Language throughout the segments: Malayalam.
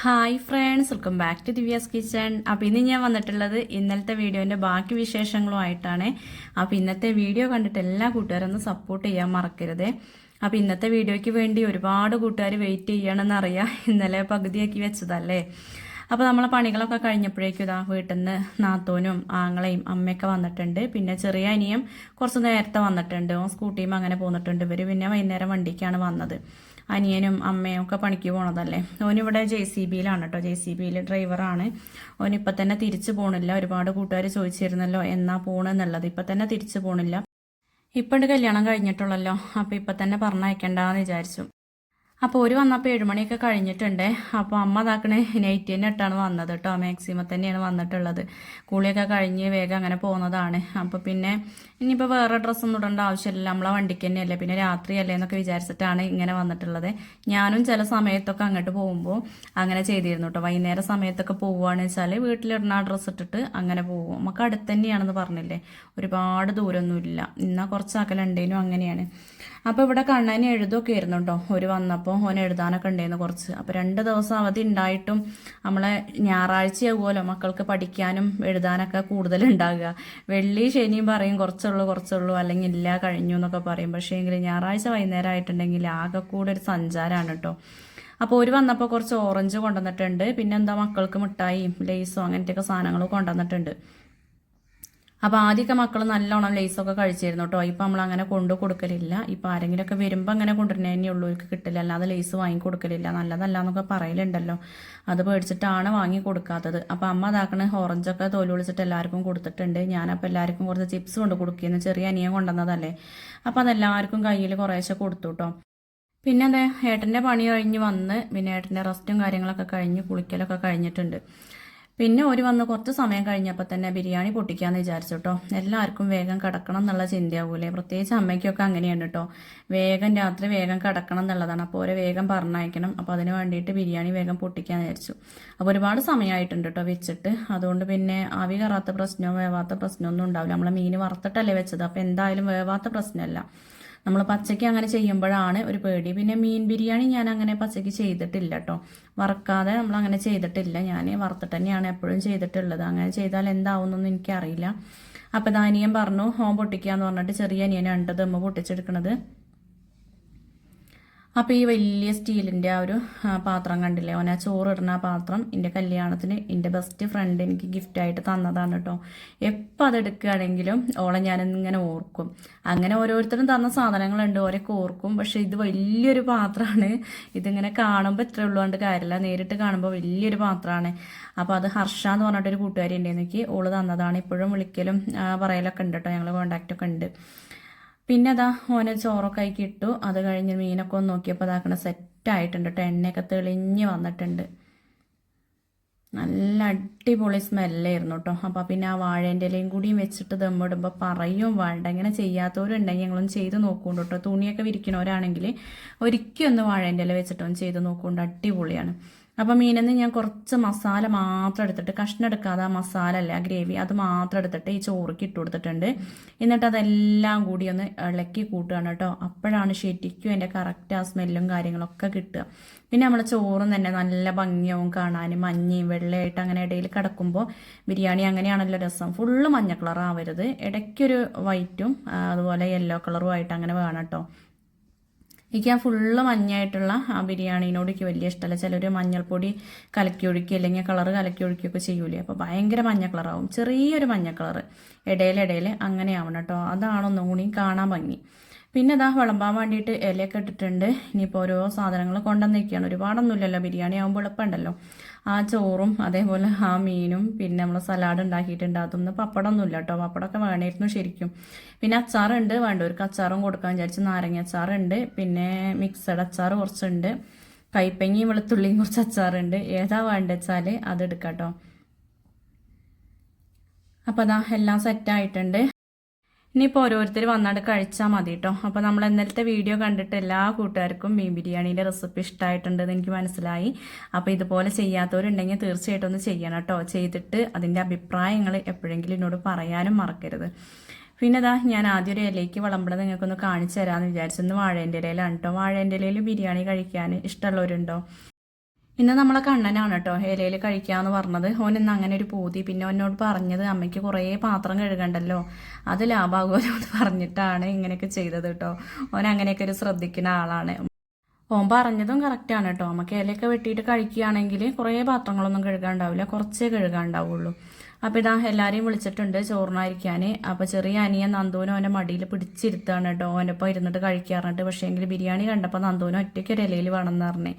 Hi friends welcome back to Divya's kitchen അപ്പോൾ ഇന്ന് ഞാൻ വന്നിട്ടുള്ളത് ഇന്നലത്തെ വീഡിയോന്റെ ബാക്കി വിശേഷങ്ങളുമായിട്ടാണ്. അപ്പോൾ ഇന്നത്തെ വീഡിയോ കണ്ടിട്ട് എല്ലാ കൂട്ടുകാരും ഒന്ന് സപ്പോർട്ട് ചെയ്യാൻ മറക്കരുത്. അപ്പോൾ ഇന്നത്തെ വീഡിയോയ്ക്ക് വേണ്ടി ഒരുപാട് കൂട്ടുകാർ വെയിറ്റ് ചെയ്യണമെന്നറിയാം ഇന്നലെ പകുതിയാക്കി വെച്ചതല്ലേ? അപ്പോൾ നമ്മളെ പണികളൊക്കെ കഴിഞ്ഞപ്പോഴേക്കും ഇതാ വീട്ടിൽ നിന്ന് നാത്തോനും ആങ്ങളെയും അമ്മയൊക്കെ വന്നിട്ടുണ്ട്. പിന്നെ ചെറിയ അനിയും കുറച്ച് നേരത്തെ വന്നിട്ടുണ്ട്. ഓൻ സ്കൂട്ടിയും അങ്ങനെ പോന്നിട്ടുണ്ട്. ഇവർ പിന്നെ വൈകുന്നേരം വണ്ടിക്കാണ് വന്നത്. അനിയനും അമ്മയും ഒക്കെ പണിക്ക് പോണതല്ലേ? ഓനിവിടെ ജെ സി ബിയിലാണ് കേട്ടോ. ജെ സി ബിയിൽ ഡ്രൈവറാണ് ഓനിപ്പോൾ തന്നെ തിരിച്ചു പോണില്ല. ഒരുപാട് കൂട്ടുകാർ ചോദിച്ചിരുന്നല്ലോ എന്നാ പോണെന്നുള്ളത്. ഇപ്പം തന്നെ തിരിച്ചു പോണില്ല. ഇപ്പോഴും കല്യാണം കഴിഞ്ഞിട്ടുള്ളല്ലോ. അപ്പോൾ ഇപ്പം തന്നെ പറഞ്ഞയക്കണ്ടെന്ന് വിചാരിച്ചു. അപ്പോൾ ഒരു വന്നപ്പോൾ ഏഴുമണിയൊക്കെ കഴിഞ്ഞിട്ടുണ്ട്. അപ്പോൾ അമ്മ അതാക്കണേ നൈറ്റ് തന്നെ ഇട്ടാണ് വന്നത് കേട്ടോ മാക്സിമം തന്നെയാണ് വന്നിട്ടുള്ളത്. കൂളിയൊക്കെ കഴിഞ്ഞ് വേഗം അങ്ങനെ പോകുന്നതാണ് അപ്പോൾ പിന്നെ ഇനിയിപ്പോൾ വേറെ ഡ്രസ്സൊന്നും ഇടേണ്ട ആവശ്യമില്ല നമ്മളെ വണ്ടിക്ക് തന്നെയല്ലേ. പിന്നെ രാത്രിയല്ലേ എന്നൊക്കെ വിചാരിച്ചിട്ടാണ് ഇങ്ങനെ വന്നിട്ടുള്ളത്. ഞാനും ചില സമയത്തൊക്കെ അങ്ങോട്ട് പോകുമ്പോൾ അങ്ങനെ ചെയ്തിരുന്നു കേട്ടോ വൈകുന്നേരം സമയത്തൊക്കെ പോവുകയാണെന്ന് വെച്ചാൽ വീട്ടിലിടുന്ന ഡ്രസ്സ് ഇട്ടിട്ട് അങ്ങനെ പോകും. നമുക്ക് അടുത്ത് തന്നെയാണെന്ന് പറഞ്ഞില്ലേ? ഒരുപാട് ദൂരമൊന്നുമില്ല എന്നാൽ കുറച്ചാക്കലുണ്ടേനും അങ്ങനെയാണ്. അപ്പോൾ ഇവിടെ കണ്ണന് എഴുതൊക്കെ ആയിരുന്നു കേട്ടോ ഒരു വന്നപ്പോൾ ഓൻ എഴുതാനൊക്കെ ഉണ്ടായിരുന്നു കുറച്ച്. അപ്പോൾ രണ്ട് ദിവസം അവധി ഉണ്ടായിട്ടും നമ്മളെ ഞായറാഴ്ചയാകുമല്ലോ മക്കൾക്ക് പഠിക്കാനും എഴുതാനൊക്കെ കൂടുതൽ ഉണ്ടാകുക വെള്ളി ശനിയും പറയും കുറച്ചുള്ളൂ കുറച്ചുള്ളൂ അല്ലെങ്കിൽ ഇല്ല കഴിഞ്ഞു എന്നൊക്കെ പറയും. പക്ഷേ എങ്കിൽ ഞായറാഴ്ച വൈകുന്നേരം ആയിട്ടുണ്ടെങ്കിൽ ആകെ കൂടെ ഒരു സഞ്ചാരമാണ് കേട്ടോ അപ്പോൾ ഒരു വന്നപ്പോൾ കുറച്ച് ഓറഞ്ച് കൊണ്ടുവന്നിട്ടുണ്ട്. പിന്നെന്താ മക്കൾക്ക് മിഠായിയും ലേസും അങ്ങനത്തെയൊക്കെ സാധനങ്ങൾ കൊണ്ടുവന്നിട്ടുണ്ട്. അപ്പോൾ ആദ്യമൊക്കെ മക്കൾ നല്ലോണം ലേസൊക്കെ കഴിച്ചിരുന്നു കേട്ടോ ഇപ്പം നമ്മൾ അങ്ങനെ കൊണ്ടു കൊടുക്കലില്ല. ഇപ്പം ആരെങ്കിലുമൊക്കെ വരുമ്പോൾ അങ്ങനെ കൊണ്ടുവരുന്നേ ഉള്ളൂ. എനിക്ക് കിട്ടില്ല. അല്ലാതെ ലേസ് വാങ്ങി കൊടുക്കലില്ല. നല്ലതല്ല എന്നൊക്കെ പറയലുണ്ടല്ലോ. അത് പേടിച്ചിട്ടാണ് വാങ്ങി കൊടുക്കാത്തത്. അപ്പോൾ അമ്മ അതാക്കണ ഓറഞ്ചൊക്കെ തോൽ വിളിച്ചിട്ട് എല്ലാവർക്കും കൊടുത്തിട്ടുണ്ട്. ഞാനപ്പോൾ എല്ലാവർക്കും കുറച്ച് ചിപ്സ് കൊണ്ട് കൊടുക്കുന്നു ചെറിയ അനിയൻ കൊണ്ടുവന്നതല്ലേ. അപ്പോൾ അതെല്ലാവർക്കും കയ്യിൽ കുറേശ്ശെ കൊടുത്തു കേട്ടോ പിന്നെ അതെ ഏട്ടന്റെ പണി കഴിഞ്ഞ് വന്ന് പിന്നെ ഏട്ടന്റെ റെസ്റ്റും കാര്യങ്ങളൊക്കെ കഴിഞ്ഞ് കുളിക്കലൊക്കെ കഴിഞ്ഞിട്ടുണ്ട്. പിന്നെ ഒരു വന്ന് കുറച്ച് സമയം കഴിഞ്ഞപ്പോൾ തന്നെ ബിരിയാണി പൊട്ടിക്കാന്ന് വിചാരിച്ചു കേട്ടോ എല്ലാവർക്കും വേഗം കിടക്കണം എന്നുള്ള ചിന്തയാവൂലേ? പ്രത്യേകിച്ച് അമ്മയ്ക്കൊക്കെ അങ്ങനെയാണ് കേട്ടോ വേഗം രാത്രി വേഗം കിടക്കണം എന്നുള്ളതാണ്. അപ്പോൾ ഓരോ വേഗം പറഞ്ഞയക്കണം. അപ്പോൾ അതിന് വേണ്ടിയിട്ട് ബിരിയാണി വേഗം പൊട്ടിക്കാൻ വിചാരിച്ചു. അപ്പോൾ ഒരുപാട് സമയമായിട്ടുണ്ട് കേട്ടോ വെച്ചിട്ട്. അതുകൊണ്ട് പിന്നെ ആവി കറാത്ത പ്രശ്നമോ വേവാത്ത പ്രശ്നമൊന്നും ഉണ്ടാവില്ല. നമ്മൾ മീൻ വറുത്തിട്ടല്ലേ വെച്ചത്. അപ്പോൾ എന്തായാലും വേവാത്ത പ്രശ്നമല്ല. നമ്മൾ പച്ചയ്ക്ക് അങ്ങനെ ചെയ്യുമ്പോഴാണ് ഒരു പേടി. പിന്നെ മീൻ ബിരിയാണി ഞാൻ അങ്ങനെ പച്ചയ്ക്ക് ചെയ്തിട്ടില്ല കേട്ടോ വറക്കാതെ നമ്മൾ അങ്ങനെ ചെയ്തിട്ടില്ല. ഞാൻ വറുത്തിട്ട് തന്നെയാണ് എപ്പോഴും ചെയ്തിട്ടുള്ളത്. അങ്ങനെ ചെയ്താൽ എന്താവുന്നൊന്നും എനിക്കറിയില്ല. അപ്പോൾ ദാനിയം പറഞ്ഞു ഹോം പൊട്ടിക്കാന്ന് പറഞ്ഞിട്ട് ചെറിയ അനിയൻ രണ്ട് ദമ്മ് പൊട്ടിച്ചെടുക്കണത്. അപ്പോൾ ഈ വലിയ സ്റ്റീലിന്റെ ആ ഒരു പാത്രം കണ്ടില്ലേ? ഓന ചോറിടുന്ന ആ പാത്രം എന്റെ കല്യാണത്തിന് എന്റെ ബെസ്റ്റ് ഫ്രണ്ട് എനിക്ക് ഗിഫ്റ്റായിട്ട് തന്നതാണ് കേട്ടോ എപ്പോൾ അതെടുക്കുകയാണെങ്കിലും ഓളെ ഞാനിങ്ങനെ ഓർക്കും. അങ്ങനെ ഓരോരുത്തരും തന്ന സാധനങ്ങളുണ്ട് ഓരൊക്കെ ഓർക്കും. പക്ഷേ ഇത് വലിയൊരു പാത്രമാണ് ഇതിങ്ങനെ കാണുമ്പോൾ ഇത്ര ഉള്ളതുകൊണ്ട് കാര്യമില്ല നേരിട്ട് കാണുമ്പോൾ വലിയൊരു പാത്രമാണ് അപ്പോൾ അത് ഹർഷ എന്ന് പറഞ്ഞിട്ടൊരു കൂട്ടുകാരി ഉണ്ട് എനിക്ക് ഓൾ തന്നതാണ്. ഇപ്പോഴും വിളിക്കലും പറയലൊക്കെ ഉണ്ട് കേട്ടോ ഞങ്ങൾ കോണ്ടാക്റ്റൊക്കെ ഉണ്ട് പിന്നെ അതാ ഓനെ ചോറൊക്കെ കിട്ടു അത് കഴിഞ്ഞ് മീനൊക്കെ ഒന്ന് നോക്കിയപ്പോൾ അതാക്കണ സെറ്റായിട്ടുണ്ട് കേട്ടോ എണ്ണയൊക്കെ തെളിഞ്ഞ് വന്നിട്ടുണ്ട്. നല്ല അടിപൊളി സ്മെല്ലായിരുന്നു കേട്ടോ അപ്പോൾ പിന്നെ ആ വാഴേന്റെ ഇലയും കൂടിയും വെച്ചിട്ട് ദമ്മിടുമ്പോൾ പറയും വേണ്ട ഇങ്ങനെ ചെയ്യാത്തവരുണ്ടെങ്കിൽ ഞങ്ങളൊന്ന് ചെയ്ത് നോക്കുന്നുണ്ട് കേട്ടോ തുണിയൊക്കെ വിരിക്കണവരാണെങ്കിൽ ഒരിക്കലും ഒന്ന് വാഴേന്റെ ഇല വെച്ചിട്ടൊന്ന് ചെയ്ത് നോക്കുന്നുണ്ട് അടിപൊളിയാണ്. അപ്പോൾ മീനിൽ ഞാൻ കുറച്ച് മസാല മാത്രം എടുത്തിട്ട് കഷ്ണം എടുക്കാതെ ആ മസാല അല്ല ഗ്രേവി അത് മാത്രം എടുത്തിട്ട് ഈ ചോറിക്ക് ഇട്ട് കൊടുത്തിട്ടുണ്ട്. എന്നിട്ട് അതെല്ലാം കൂടി ഒന്ന് ഇളക്കി കൂട്ടുകയാണ് കേട്ടോ. അപ്പോഴാണ് ശരിക്കും എന്റെ കറക്റ്റ് ആ സ്മെല്ലും കാര്യങ്ങളൊക്കെ കിട്ടുക. പിന്നെ നമ്മൾ ചോറും തന്നെ നല്ല ഭംഗിയാവും കാണാനും മഞ്ഞയും വെള്ളയായിട്ട് അങ്ങനെ ഇടയിൽ കിടക്കുമ്പോൾ ബിരിയാണി അങ്ങനെയാണല്ലോ രസം. ഫുള്ള് മഞ്ഞ കളർ ആവരുത്. ഇടയ്ക്കൊരു വൈറ്റും അതുപോലെ യെല്ലോ കളറും ആയിട്ട് അങ്ങനെ വേണം കേട്ടോ. എനിക്ക് ആ ഫുള്ള് മഞ്ഞായിട്ടുള്ള ആ ബിരിയാണീനോട് എനിക്ക് വലിയ ഇഷ്ടമല്ല. ചിലർ മഞ്ഞൾപ്പൊടി കലക്കി ഒഴുക്കി അല്ലെങ്കിൽ കളർ കലക്കി ഒഴുക്കിയൊക്കെ ചെയ്യൂലേ. അപ്പോൾ ഭയങ്കര മഞ്ഞ കളറാവും ചെറിയൊരു മഞ്ഞ കളർ ഇടയിലിടയിൽ അങ്ങനെ ആവണം കേട്ടോ അതാണൊന്നും കൂടി കാണാൻ ഭംഗി. പിന്നെ ഇതാ വിളമ്പാൻ വേണ്ടിയിട്ട് ഇലയൊക്കെ ഇട്ടിട്ടുണ്ട്. ഇനിയിപ്പോൾ ഓരോ സാധനങ്ങൾ കൊണ്ടുവന്നിരിക്കുകയാണ്. ഒരുപാടൊന്നുമില്ലല്ലോ. ബിരിയാണി ആകുമ്പോൾ എളുപ്പമുണ്ടല്ലോ. ആ ചോറും അതേപോലെ ആ മീനും പിന്നെ നമ്മൾ സലാഡ് ഉണ്ടാക്കിയിട്ടുണ്ട്. അതൊന്നും പപ്പടമൊന്നുമില്ല കേട്ടോ. പപ്പടമൊക്കെ വേണമായിരുന്നു ശരിക്കും. പിന്നെ അച്ചാറുണ്ട്. ഒരു അച്ചാറും കൊടുക്കാൻ വിചാരിച്ച് നാരങ്ങ അച്ചാറുണ്ട്. പിന്നെ മിക്സഡ് അച്ചാർ കുറച്ചുണ്ട്. കൈപ്പങ്ങിയും വെളുത്തുള്ളിയും കുറച്ച് അച്ചാറുണ്ട്. ഏതാ വേണ്ടത് വെച്ചാൽ അത് എടുക്കാം കേട്ടോ. അപ്പോൾ അതാ എല്ലാം സെറ്റായിട്ടുണ്ട് ഇനിയിപ്പോൾ ഓരോരുത്തർ വന്നാണ്ട് കഴിച്ചാൽ മതി കേട്ടോ അപ്പോൾ നമ്മൾ ഇന്നലത്തെ വീഡിയോ കണ്ടിട്ട് എല്ലാ കൂട്ടുകാർക്കും മീൻ ബിരിയാണീന്റെ റെസിപ്പി ഇഷ്ടമായിട്ടുണ്ടെന്ന് എനിക്ക് മനസ്സിലായി. അപ്പോൾ ഇതുപോലെ ചെയ്യാത്തവരുണ്ടെങ്കിൽ തീർച്ചയായിട്ടും ഒന്ന് ചെയ്യണം കേട്ടോ. ചെയ്തിട്ട് അതിന്റെ അഭിപ്രായങ്ങൾ എപ്പോഴെങ്കിലും എന്നോട് പറയാനും മറക്കരുത്. പിന്നെ ഇതാ ഞാൻ ആദ്യം ഒരു ഇലയ്ക്ക് വിളമ്പണം നിങ്ങൾക്കൊന്ന് കാണിച്ചു തരാമെന്ന് വിചാരിച്ചു. ഇന്ന് വാഴേന്റെ ഇലയിലാണ് കേട്ടോ. വാഴേന്റെ ഇലയിൽ ബിരിയാണി കഴിക്കാൻ ഇഷ്ടമുള്ളവരുണ്ടോ? ഇന്ന് നമ്മളെ കണ്ണനാണ് കേട്ടോ ഇലയിൽ കഴിക്കാന്ന് പറഞ്ഞത്. ഓൻ ഇന്ന് അങ്ങനെ ഒരു പൂതി. പിന്നെ ഓനോട് പറഞ്ഞത് അമ്മയ്ക്ക് കുറേ പാത്രം കഴുകണ്ടല്ലോ അത് ലാഭാകുമല്ലോ പറഞ്ഞിട്ടാണ് ഇങ്ങനെയൊക്കെ ചെയ്തത് കേട്ടോ ഓൻ അങ്ങനെയൊക്കെ ഒരു ശ്രദ്ധിക്കുന്ന ആളാണ്. ഓൻ പറഞ്ഞതും കറക്റ്റാണ് കേട്ടോ നമുക്ക് ഇലയൊക്കെ വെട്ടിയിട്ട് കഴിക്കുകയാണെങ്കിൽ കുറേ പാത്രങ്ങളൊന്നും കഴുകാണ്ടാവില്ല കുറച്ചേ കഴുകാണ്ടാവുള്ളൂ. അപ്പോൾ ഇതാ എല്ലാവരെയും വിളിച്ചിട്ടുണ്ട് ചോറിനായിരിക്കാൻ അപ്പോൾ ചെറിയ അനിയൻ നന്ദുവിനെ അവന്റെ മടിയിൽ പിടിച്ചിരുത്താണ് കേട്ടോ ഓനൊപ്പം ഇരുന്നിട്ട് കഴിക്കാറുണ്ട് പക്ഷേ എങ്കിൽ ബിരിയാണി കണ്ടപ്പോൾ നന്ദുവിനെ ഒറ്റയ്ക്ക് ഒരു ഇലയിൽ വേണമെന്ന് പറഞ്ഞേ.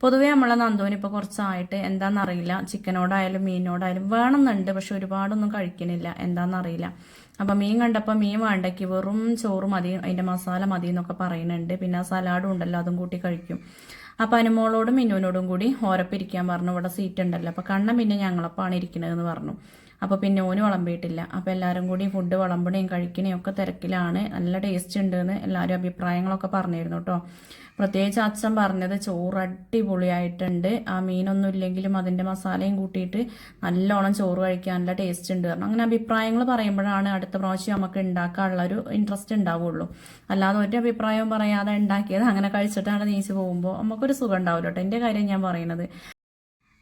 പൊതുവേ നമ്മളെ നന്ദോന് ഇപ്പോൾ കുറച്ചായിട്ട് എന്താണെന്നറിയില്ല ചിക്കനോടായാലും മീനോടായാലും വേണമെന്നുണ്ട് പക്ഷെ ഒരുപാടൊന്നും കഴിക്കണില്ല. എന്താണെന്നറിയില്ല അപ്പം മീൻ കണ്ടപ്പോൾ മീൻ വേണ്ടയ്ക്ക് വെറും ചോറ് മതി അതിന്റെ മസാല മതി എന്നൊക്കെ പറയുന്നുണ്ട്. പിന്നെ സലാഡും ഉണ്ടല്ലോ അതും കൂട്ടി കഴിക്കും. അപ്പം അനുമോളോടും മിന്നുവിനോടും കൂടി ഓരപ്പിരിക്കാൻ പറഞ്ഞു. ഇവിടെ സീറ്റ് ഉണ്ടല്ലോ അപ്പം കണ്ണ പിന്നെ ഞങ്ങളപ്പാണ് ഇരിക്കണതെന്ന് പറഞ്ഞു. അപ്പോൾ പിന്നെ ഓന് വിളമ്പിയിട്ടില്ല. അപ്പോൾ എല്ലാവരും കൂടി ഫുഡ് വിളമ്പണേയും കഴിക്കണേയും ഒക്കെ തിരക്കിലാണ്. നല്ല ടേസ്റ്റ് ഉണ്ടെന്ന് എല്ലാവരും അഭിപ്രായങ്ങളൊക്കെ പറഞ്ഞിരുന്നു കേട്ടോ പ്രത്യേകിച്ച് അച്ഛൻ പറഞ്ഞത് ചോറ് അടിപൊളിയായിട്ടുണ്ട്. ആ മീനൊന്നും ഇല്ലെങ്കിലും അതിന്റെ മസാലയും കൂട്ടിയിട്ട് നല്ലോണം ചോറ് കഴിക്കാൻ നല്ല ടേസ്റ്റ് ഉണ്ട് പറഞ്ഞു. അങ്ങനെ അഭിപ്രായങ്ങൾ പറയുമ്പോഴാണ് അടുത്ത പ്രാവശ്യം നമുക്ക് ഉണ്ടാക്കാനുള്ള ഒരു ഇൻട്രസ്റ്റ് ഉണ്ടാവുള്ളൂ. അല്ലാതെ ഒരു അഭിപ്രായവും പറയാതെ ഉണ്ടാക്കിയത് അങ്ങനെ കഴിച്ചിട്ടാണ് നീച്ച് പോകുമ്പോൾ നമുക്കൊരു സുഖം ഉണ്ടാവില്ല കേട്ടോ എന്റെ കാര്യം ഞാൻ പറയുന്നത്.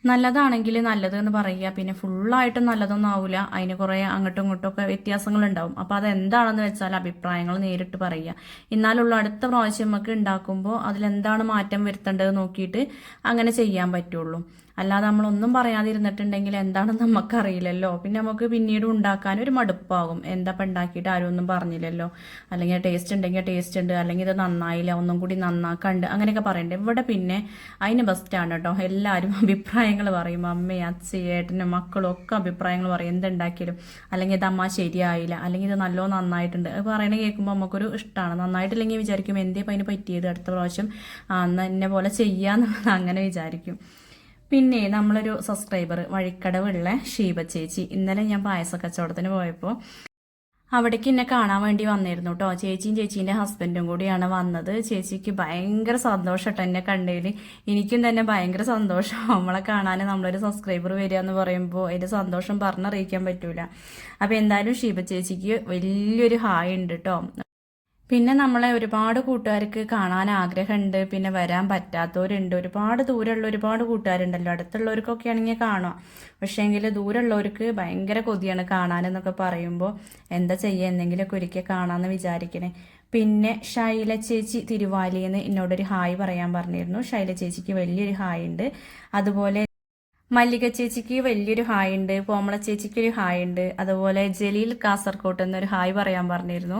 നല്ലതാണെങ്കിൽ നല്ലത് എന്ന് പറയുക. പിന്നെ ഫുള്ളായിട്ട് നല്ലതൊന്നും ആവില്ല അതിന് കുറേ അങ്ങോട്ടും ഇങ്ങോട്ടും ഒക്കെ വ്യത്യാസങ്ങളുണ്ടാവും. അത് അതെന്താണെന്ന് വെച്ചാൽ അഭിപ്രായങ്ങൾ നേരിട്ട് പറയുക. എന്നാലുള്ള അടുത്ത പ്രാവശ്യം നമുക്ക് ഉണ്ടാക്കുമ്പോൾ അതിലെന്താണ് മാറ്റം വരുത്തേണ്ടത് നോക്കിയിട്ട് അങ്ങനെ ചെയ്യാൻ പറ്റുള്ളൂ. അല്ലാതെ നമ്മളൊന്നും പറയാതിരുന്നിട്ടുണ്ടെങ്കിൽ എന്താണെന്ന് നമുക്കറിയില്ലല്ലോ. പിന്നെ നമുക്ക് പിന്നീട് ഉണ്ടാക്കാൻ ഒരു മടുപ്പാകും. എന്താ ഉണ്ടാക്കിയിട്ട് ആരും ഒന്നും പറഞ്ഞില്ലല്ലോ. അല്ലെങ്കിൽ ടേസ്റ്റ് ഉണ്ടെങ്കിൽ ടേസ്റ്റ് ഉണ്ട്. അല്ലെങ്കിൽ ഇത് നന്നായില്ല ഒന്നും കൂടി നന്നാക്കണ്ട് അങ്ങനെയൊക്കെ പറയണ്ടേ. ഇവിടെ പിന്നെ അതിന് ബെസ്റ്റാണ് കേട്ടോ. എല്ലാവരും അഭിപ്രായങ്ങൾ പറയും. അമ്മയും അച്ഛയും ഏട്ടനും മക്കളും ഒക്കെ അഭിപ്രായങ്ങൾ പറയും. എന്തുണ്ടാക്കിയാലും. അല്ലെങ്കിൽ ഇത് അമ്മ ശരിയായില്ല. അല്ലെങ്കിൽ ഇത് നല്ലോ നന്നായിട്ടുണ്ട്. അത് പറയണ കേൾക്കുമ്പോൾ നമുക്കൊരു ഇഷ്ടമാണ് നന്നായിട്ടില്ലെങ്കിൽ വിചാരിക്കും എന്തേ അപ്പം അതിന് പറ്റിയത്? അടുത്ത പ്രാവശ്യം അന്ന് എന്നെ പോലെ ചെയ്യാന്നുള്ളത്. അങ്ങനെ വിചാരിക്കും. പിന്നെ നമ്മളൊരു സബ്സ്ക്രൈബർ വഴിക്കടവുള്ള ഷീബ ചേച്ചി. ഇന്നലെ ഞാൻ പായസ കച്ചവടത്തിന് പോയപ്പോൾ അവിടേക്ക് എന്നെ കാണാൻ വേണ്ടി വന്നിരുന്നു കേട്ടോ ചേച്ചിയും ചേച്ചീന്റെ ഹസ്ബൻഡും കൂടിയാണ് വന്നത്. ചേച്ചിക്ക് ഭയങ്കര സന്തോഷം കേട്ടോ എന്നെ കണ്ടതിൽ എനിക്കും തന്നെ ഭയങ്കര സന്തോഷം. നമ്മളെ കാണാൻ നമ്മളൊരു സബ്സ്ക്രൈബർ വരിക എന്ന് പറയുമ്പോൾ അതിന്റെ സന്തോഷം പറഞ്ഞറിയിക്കാൻ പറ്റൂല. അപ്പോൾ എന്തായാലും ഷീബ ചേച്ചിക്ക് വലിയൊരു ഹായ് ഉണ്ട് കേട്ടോ പിന്നെ നമ്മളെ ഒരുപാട് കൂട്ടുകാർക്ക് കാണാൻ ആഗ്രഹമുണ്ട് പിന്നെ വരാൻ പറ്റാത്തവരുണ്ട്. ഒരുപാട് ദൂരമുള്ള ഒരുപാട് കൂട്ടുകാരുണ്ടല്ലോ. അടുത്തുള്ളവർക്കൊക്കെ ആണെങ്കിൽ കാണാം. പക്ഷേങ്കിൽ ദൂരമുള്ളവർക്ക് ഭയങ്കര കൊതിയാണ് കാണാനെന്നൊക്കെ പറയുമ്പോൾ എന്താ ചെയ്യുക എന്തെങ്കിലുമൊക്കെ ഒരിക്കൽ കാണാമെന്ന് വിചാരിക്കണേ. പിന്നെ ശൈല ചേച്ചി തിരുവാലിയെന്ന് എന്നോടൊരു ഹായ് പറയാൻ പറഞ്ഞിരുന്നു. ശൈല ചേച്ചിക്ക് വലിയൊരു ഹായ് ഉണ്ട്. അതുപോലെ മല്ലിക ചേച്ചിക്ക് വലിയൊരു ഹായ് ഉണ്ട് കോമള ചേച്ചിക്ക് ഒരു ഹായ് ഉണ്ട് അതുപോലെ ജലീൽ കാസർകോട്ട് എന്നൊരു ഹായ് പറയാൻ പറഞ്ഞിരുന്നു.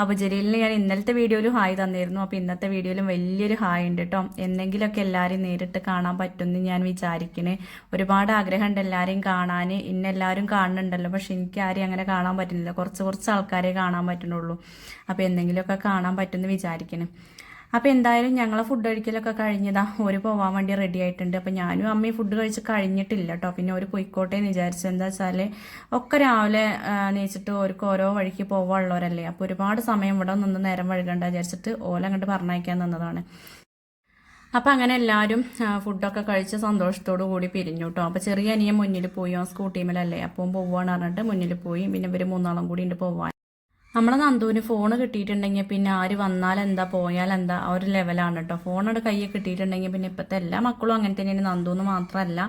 അപ്പോൾ ജലീലിന് ഞാൻ ഇന്നലത്തെ വീഡിയോയിൽ ഹായ് തന്നിരുന്നു. അപ്പോൾ ഇന്നത്തെ വീഡിയോയിലും വലിയൊരു ഹായ് ഉണ്ട് കേട്ടോ. എന്തെങ്കിലുമൊക്കെ എല്ലാവരെയും നേരിട്ട് കാണാൻ പറ്റുമെന്ന് ഞാൻ വിചാരിക്കണേ. ഒരുപാട് ആഗ്രഹമുണ്ട് എല്ലാവരെയും കാണാൻ. ഇന്നെല്ലാവരും കാണുന്നുണ്ടല്ലോ. പക്ഷെ എനിക്ക് ആരെയും അങ്ങനെ കാണാൻ പറ്റുന്നില്ല. കുറച്ച് കുറച്ച് ആൾക്കാരെ കാണാൻ പറ്റുന്നുള്ളൂ. അപ്പോൾ എന്തെങ്കിലുമൊക്കെ കാണാൻ പറ്റുമെന്ന് വിചാരിക്കണേ. അപ്പോൾ എന്തായാലും ഞങ്ങളെ ഫുഡ് കഴിക്കലൊക്കെ കഴിഞ്ഞതാ. ഒരു പോവാൻ വേണ്ടി റെഡി ആയിട്ടുണ്ട്. അപ്പോൾ ഞാനും അമ്മയും ഫുഡ് കഴിച്ച് കഴിഞ്ഞിട്ടില്ല കേട്ടോ പിന്നെ ഒരു പൊയ്ക്കോട്ടെ എന്ന് വിചാരിച്ചു എന്താ വെച്ചാൽ ഒക്കെ രാവിലെ നീച്ചിട്ട് ഓർക്ക് ഓരോ വഴിക്ക് പോവാനുള്ളവരല്ലേ. അപ്പോൾ ഒരുപാട് സമയം ഇവിടെ നിന്ന് നേരം വഴുകണ്ട വിചാരിച്ചിട്ട് ഓല അങ്ങോട്ട് പറഞ്ഞയക്കാൻ നിന്നതാണ്. അപ്പം അങ്ങനെ എല്ലാവരും ഫുഡൊക്കെ കഴിച്ച് സന്തോഷത്തോടു കൂടി പിരിഞ്ഞു കേട്ടോ അപ്പോൾ ചെറിയ അനിയൻ മുന്നിൽ പോയി. ആ സ്കൂട്ടിമേലല്ലേ അപ്പം പോവുകയെന്ന് പറഞ്ഞിട്ട് മുന്നിൽ പോയി. പിന്നെ ഇവർ മൂന്നാളും കൂടി ഉണ്ട് പോവാൻ നമ്മളെ നന്ദുവിന് ഫോൺ കിട്ടിയിട്ടുണ്ടെങ്കിൽ പിന്നെ ആര് വന്നാൽ എന്താ പോയാൽ എന്താ ആ ഒരു ലെവലാണ് കേട്ടോ ഫോണോട് കയ്യിൽ കിട്ടിയിട്ടുണ്ടെങ്കിൽ പിന്നെ ഇപ്പോഴത്തെ എല്ലാ മക്കളും അങ്ങനെ തന്നെയാണ്. നന്ദുന്ന് മാത്രമല്ല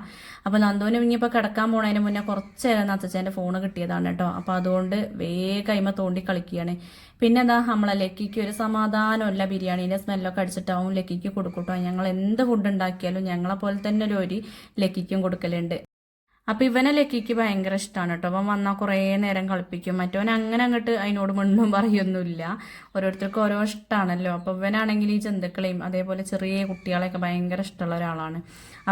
അപ്പോൾ നന്ദുവിന് ഇനിയിപ്പോൾ കിടക്കാൻ പോണതിന് മുന്നേ കുറച്ച് നേരം നത്തച്ചേന്റെ ഫോൺ കിട്ടിയതാണ് കേട്ടോ അപ്പോൾ അതുകൊണ്ട് വേഗം കൈമ തോണ്ടി കളിക്കുകയാണ്. പിന്നെ എന്താ നമ്മളെ ലക്കിക്ക് ഒരു സമാധാനമല്ല ബിരിയാണീന്റെ സ്മെല്ലൊക്കെ അടിച്ചിട്ടാവും ലക്കിക്ക് കൊടുക്കൂട്ടോ ഞങ്ങൾ എന്ത് ഫുഡ് ഉണ്ടാക്കിയാലും ഞങ്ങളെ പോലെ തന്നെ ഒരു ലക്കിക്കും കൊടുക്കലുണ്ട്. അപ്പൊ ഇവനെ ലക്കിക്ക് ഭയങ്കര ഇഷ്ടമാണ് കേട്ടോ. അവൻ വന്നാൽ കുറേ നേരം കളിപ്പിക്കും. മറ്റവൻ അങ്ങനെ അങ്ങോട്ട് അതിനോട് മണ്ണും പറയൊന്നുമില്ല. ഓരോരുത്തർക്കും ഓരോ ഇഷ്ടമാണല്ലോ അപ്പൊ ഇവനാണെങ്കിൽ ഈ ജന്തുക്കളെയും അതേപോലെ ചെറിയ കുട്ടികളെയൊക്കെ ഭയങ്കര ഇഷ്ടമുള്ള ഒരാളാണ്.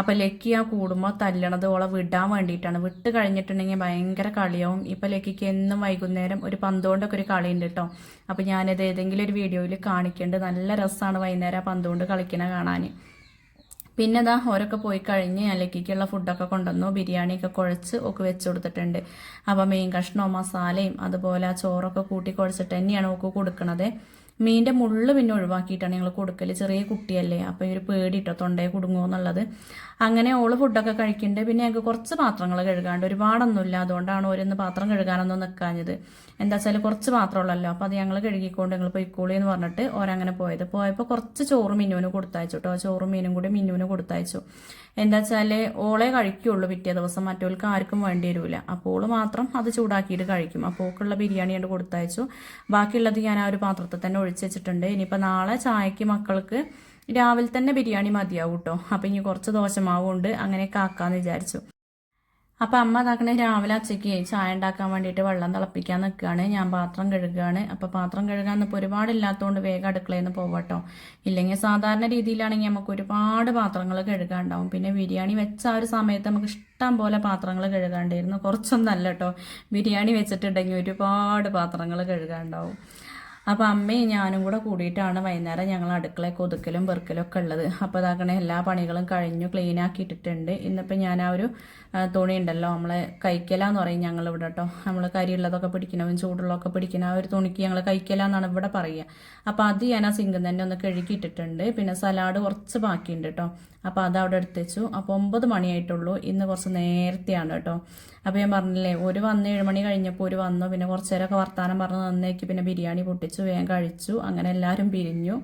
അപ്പൊ ലക്കി ആ കൂടുമ്പോൾ തല്ലണത് ഓളെ വിടാൻ വേണ്ടിയിട്ടാണ്. വിട്ട് കഴിഞ്ഞിട്ടുണ്ടെങ്കിൽ ഭയങ്കര കളിയാവും. ഇപ്പൊ ലക്കിക്ക് എന്നും വൈകുന്നേരം ഒരു പന്തുകൊണ്ടൊക്കെ ഒരു കളിയുണ്ട് കേട്ടോ. അപ്പൊ ഞാനത് ഏതെങ്കിലും ഒരു വീഡിയോയിൽ കാണിക്കേണ്ടത് നല്ല രസമാണ് വൈകുന്നേരം ആ പന്തുകൊണ്ട് കളിക്കണ കാണാൻ. പിന്നെ ഇതാ ഓരൊക്കെ പോയി കഴിഞ്ഞ് അലക്കിക്കുള്ള ഫുഡൊക്കെ കൊണ്ടുവന്നു. ബിരിയാണിയൊക്കെ കുഴച്ച് ഒക്കെ വെച്ച് കൊടുത്തിട്ടുണ്ട്. അപ്പോൾ മീൻ കഷ്ണവും മസാലയും അതുപോലെ ആ ചോറൊക്കെ കൂട്ടി കുഴച്ചിട്ട് തന്നെയാണ് ഒക്കെ കൊടുക്കണത്. മീനിന്റെ മുള്ള് പിന്നെ ഒഴിവാക്കിയിട്ടാണ് ഞങ്ങൾ കൊടുക്കൽ ചെറിയ കുട്ടിയല്ലേ അപ്പോൾ ഈ ഒരു പേടിയിട്ടോ തൊണ്ടയെ കുടുങ്ങുമോ എന്നുള്ളത്. അങ്ങനെ ഓൾ ഫുഡൊക്കെ കഴിക്കുന്നുണ്ട് പിന്നെ ഞങ്ങൾക്ക് കുറച്ച് പാത്രങ്ങൾ കഴുകാണ്ട് ഒരുപാടൊന്നുമില്ല. അതുകൊണ്ടാണ് ഓരോന്ന് പാത്രം കഴുകാനൊന്നും നിൽക്കാഞ്ഞത് എന്താ വെച്ചാൽ കുറച്ച് പാത്രമുള്ളല്ലോ അപ്പോൾ അത് ഞങ്ങൾ കഴുകിക്കൊണ്ട് ഞങ്ങൾ പൊയ്ക്കോളി എന്ന് പറഞ്ഞിട്ട് ഓരങ്ങനെ പോയത്. പോയപ്പോൾ കുറച്ച് ചോറ് മിന്നുവിന് കൊടുത്തയച്ചു കേട്ടോ ചോറും മീനും കൂടി മിന്നുവിന് കൊടുത്തയച്ചു. എന്താ വെച്ചാൽ ഓളെ കഴിക്കുള്ളൂ പിറ്റേ ദിവസം. മറ്റവർക്ക് ആർക്കും വേണ്ടി വരില്ല അപ്പോൾ ഓൾ മാത്രം അത് ചൂടാക്കിയിട്ട് കഴിക്കും. അപ്പോൾ ഓക്കുള്ള ബിരിയാണി കൊണ്ട് കൊടുത്തയച്ചു. ബാക്കിയുള്ളത് ഞാൻ ആ ഒരു പാത്രത്തിൽ തന്നെ ഒഴിച്ച് വെച്ചിട്ടുണ്ട്. ഇനിയിപ്പോൾ നാളെ ചായക്ക് മക്കൾക്ക് രാവിലെ തന്നെ ബിരിയാണി മതിയാവും കേട്ടോ അപ്പം ഇനി കുറച്ച് ദോശമാവുണ്ട് അങ്ങനെയൊക്കെ ആക്കാമെന്ന് വിചാരിച്ചു. അപ്പം അമ്മ അതാക്കണ രാവിലെ അച്ചയ്ക്ക് ചായ ഉണ്ടാക്കാൻ വേണ്ടിയിട്ട് വെള്ളം തിളപ്പിക്കാൻ നിൽക്കുകയാണ് ഞാൻ പാത്രം കഴുകുകയാണ് അപ്പം പാത്രം കഴുകാൻ ഇപ്പോൾ ഒരുപാട് ഇല്ലാത്തതുകൊണ്ട് വേഗം അടുക്കളയിൽ നിന്ന് പോവട്ടോ ഇല്ലെങ്കിൽ സാധാരണ രീതിയിലാണെങ്കിൽ നമുക്ക് ഒരുപാട് പാത്രങ്ങൾ കഴുകാണ്ടാവും. പിന്നെ ബിരിയാണി വെച്ച ആ ഒരു സമയത്ത് നമുക്ക് ഇഷ്ടം പോലെ പാത്രങ്ങൾ കഴുകാണ്ടായിരുന്നു. കുറച്ചൊന്നല്ല കേട്ടോ ബിരിയാണി വെച്ചിട്ടുണ്ടെങ്കിൽ ഒരുപാട് പാത്രങ്ങൾ കഴുകാണ്ടാവും. അപ്പോൾ അമ്മയും ഞാനും കൂടെ കൂടിയിട്ടാണ് വൈകുന്നേരം ഞങ്ങൾ അടുക്കളയൊക്കെ ഒതുക്കലും പെറുക്കലും ഒക്കെ ഉള്ളത്. അപ്പോൾ അതാക്കണേ എല്ലാ പണികളും കഴിഞ്ഞു ക്ലീൻ ആക്കി ഇട്ടിട്ടുണ്ട്. ഇന്നിപ്പോൾ ഞാൻ ആ ഒരു തുണി ഉണ്ടല്ലോ നമ്മളെ കൈക്കലാന്ന് പറയും ഞങ്ങൾ ഇവിടെ കേട്ടോ നമ്മൾ കരിയുള്ളതൊക്കെ പിടിക്കണവും ചൂടുള്ളതൊക്കെ പിടിക്കണ ആ ഒരു തുണിക്ക് ഞങ്ങൾ കൈക്കലാന്നാണ് ഇവിടെ പറയുക. അപ്പോൾ അത് ഞാൻ ആ സിങ്കിൽ തന്നെ ഒന്ന് കഴുകിയിട്ടിട്ടുണ്ട് പിന്നെ സലാഡ് കുറച്ച് ബാക്കിയുണ്ട് കേട്ടോ അപ്പോൾ അത് അവിടെ എടുത്ത് വെച്ചു. അപ്പോൾ ഒമ്പത് മണിയായിട്ടുള്ളൂ. ഇന്ന് കുറച്ച് നേരത്തെയാണ് കേട്ടോ അപ്പോൾ ഞാൻ പറഞ്ഞില്ലേ ഒരു വന്ന് ഏഴ് മണി കഴിഞ്ഞപ്പോൾ ഒരു വന്നു. പിന്നെ കുറച്ച് നേരമൊക്കെ വർത്താനം പറഞ്ഞ് നന്നേക്ക് പിന്നെ ബിരിയാണി പൊട്ടിച്ചു. വേഗം കഴിച്ചു അങ്ങനെ എല്ലാവരും പിരിഞ്ഞു.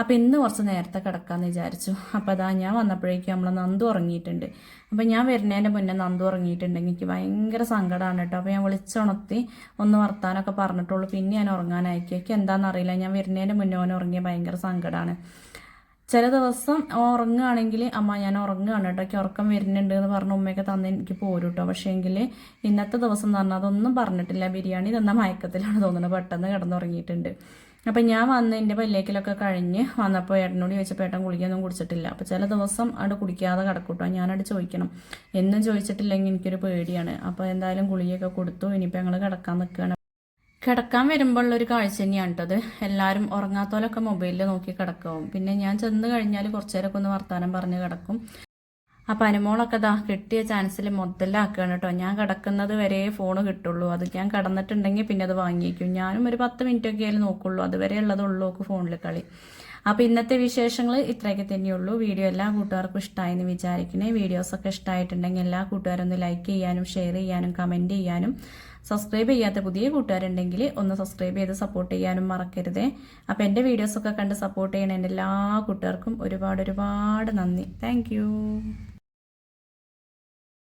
അപ്പോൾ ഇന്ന് കുറച്ച് നേരത്തെ കിടക്കാമെന്ന് വിചാരിച്ചു. അപ്പോൾ അതാ ഞാൻ വന്നപ്പോഴേക്കും നമ്മളെ നന്ദു ഉറങ്ങിയിട്ടുണ്ട്. അപ്പോൾ ഞാൻ വരുന്നതിന്റെ മുന്നേ നന്ദു ഉറങ്ങിയിട്ടുണ്ടെങ്കിൽ എനിക്ക് ഭയങ്കര സങ്കടമാണ് കേട്ടോ. അപ്പോൾ ഞാൻ വിളിച്ചുണർത്തി ഒന്ന് വർത്താനൊക്കെ പറഞ്ഞിട്ടുള്ളൂ. പിന്നെ ഞാൻ ഉറങ്ങാനായിരിക്കും എനിക്ക് എന്താണെന്നറിയില്ല ഞാൻ വരുന്നതിന്റെ മുന്നേ ഓൻ ഉറങ്ങിയ ഭയങ്കര സങ്കടമാണ് ചില ദിവസം ഉറങ്ങുകയാണെങ്കിൽ അമ്മ ഞാൻ ഉറങ്ങുകയാണ് കേട്ടോ. എനിക്ക് ഉറക്കം വരുന്നുണ്ട് എന്ന് പറഞ്ഞ ഉമ്മയൊക്കെ തന്ന എനിക്ക് പോരും കേട്ടോ. പക്ഷേ എങ്കിൽ ഇന്നത്തെ ദിവസം എന്ന് പറഞ്ഞാൽ അതൊന്നും പറഞ്ഞിട്ടില്ല. ബിരിയാണി തന്ന മയക്കത്തിലാണ് തോന്നുന്നത് പെട്ടെന്ന് കിടന്നുറങ്ങിയിട്ടുണ്ട്. അപ്പം ഞാൻ വന്ന് എന്റെ പല്ലേക്കിലൊക്കെ കഴിഞ്ഞ് വന്നപ്പോൾ ഏട്ടനോട് ചോദിച്ചപ്പോൾ ഏട്ടൻ കുളിക്കൊന്നും കുടിച്ചിട്ടില്ല. അപ്പോൾ ചില ദിവസം അവിടെ കുടിക്കാതെ കിടക്കൂട്ടോ ഞാനവിടെ ചോദിക്കണം. എന്നും ചോദിച്ചിട്ടില്ലെങ്കിൽ എനിക്കൊരു പേടിയാണ്. അപ്പോൾ എന്തായാലും ഗുളികയൊക്കെ കൊടുത്തു. ഇനിയിപ്പോൾ ഞങ്ങൾ കിടക്കാൻ നിൽക്കുകയാണ് കിടക്കാൻ വരുമ്പോഴുള്ള ഒരു കാഴ്ച തന്നെയാണ് കേട്ടത് എല്ലാവരും ഉറങ്ങാത്തോലൊക്കെ മൊബൈലിൽ നോക്കി കിടക്കും. പിന്നെ ഞാൻ ചെന്ന് കഴിഞ്ഞാൽ കുറച്ചു നേരമൊക്കെ ഒന്ന് വർത്താനം പറഞ്ഞ് കിടക്കും. അപ്പം അനുമോളൊക്കെ ദാ കിട്ടിയ ചാൻസിൽ മുതലാക്കുകയാണ് കേട്ടോ ഞാൻ കിടക്കുന്നത് വരെ ഫോൺ കിട്ടുള്ളൂ. അത് ഞാൻ കിടന്നിട്ടുണ്ടെങ്കിൽ പിന്നെ അത് വാങ്ങിയേക്കും. ഞാനും ഒരു പത്ത് മിനിറ്റ് ഒക്കെ ആയാലും നോക്കുള്ളൂ. അതുവരെ ഉള്ളതുള്ളൂ ഒക്കെ ഫോണിൽ കളി. അപ്പോൾ ഇന്നത്തെ വിശേഷങ്ങൾ ഇത്രയൊക്കെ തന്നെയുള്ളൂ വീഡിയോ എല്ലാ കൂട്ടുകാർക്കും ഇഷ്ടമായെന്ന് വിചാരിക്കണേ വീഡിയോസൊക്കെ ഇഷ്ടമായിട്ടുണ്ടെങ്കിൽ എല്ലാ കൂട്ടുകാരും ഒന്ന് ലൈക്ക് ചെയ്യാനും ഷെയർ ചെയ്യാനും കമന്റ് ചെയ്യാനും സബ്സ്ക്രൈബ് ചെയ്യാത്ത പുതിയ കൂട്ടുകാരുണ്ടെങ്കിൽ ഒന്ന് സബ്സ്ക്രൈബ് ചെയ്ത് സപ്പോർട്ട് ചെയ്യാനും മറക്കരുതേ. അപ്പോൾ എന്റെ വീഡിയോസൊക്കെ കണ്ട് സപ്പോർട്ട് ചെയ്യണ എന്റെ എല്ലാ കൂട്ടുകാർക്കും ഒരുപാട് ഒരുപാട് നന്ദി. താങ്ക്